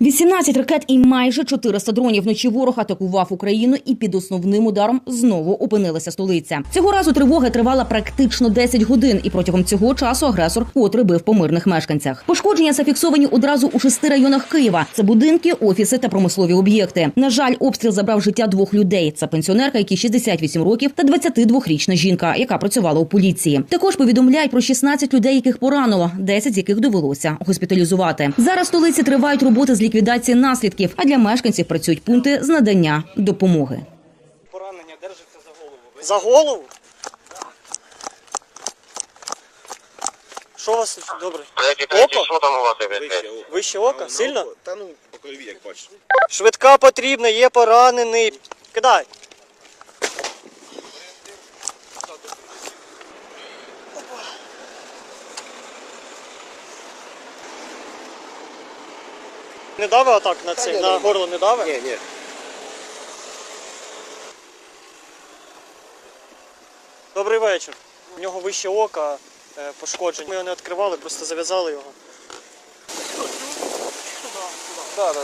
18 ракет і майже 400 дронів вночі ворог атакував Україну і під основним ударом знову опинилася столиця. Цього разу тривога тривала практично 10 годин, і протягом цього часу агресор котре бив по мирних мешканцях. Пошкодження зафіксовані одразу у шести районах Києва. Це будинки, офіси та промислові об'єкти. На жаль, обстріл забрав життя двох людей. Це пенсіонерка, якій 68 років, та 22-річна жінка, яка працювала у поліції. Також повідомляють про 16 людей, яких поранило, 10 з яких довелося госпіталізувати. Зараз в столиці тривають роботи з ліквідації наслідків, а для мешканців працюють пункти з надання допомоги. Поранення держиться за голову. За голову? Що у вас добре? Око? що там у вас? Вище око. Ока? Сильно? Та ну, по як бачиш. Швидка потрібна, є поранений. Кидай. Не дави отак на цей, на горло не дави? Ні, ні. Добрий вечір. У нього вище ока пошкоджені. Ми його не відкривали, просто зав'язали його. Так, так, да.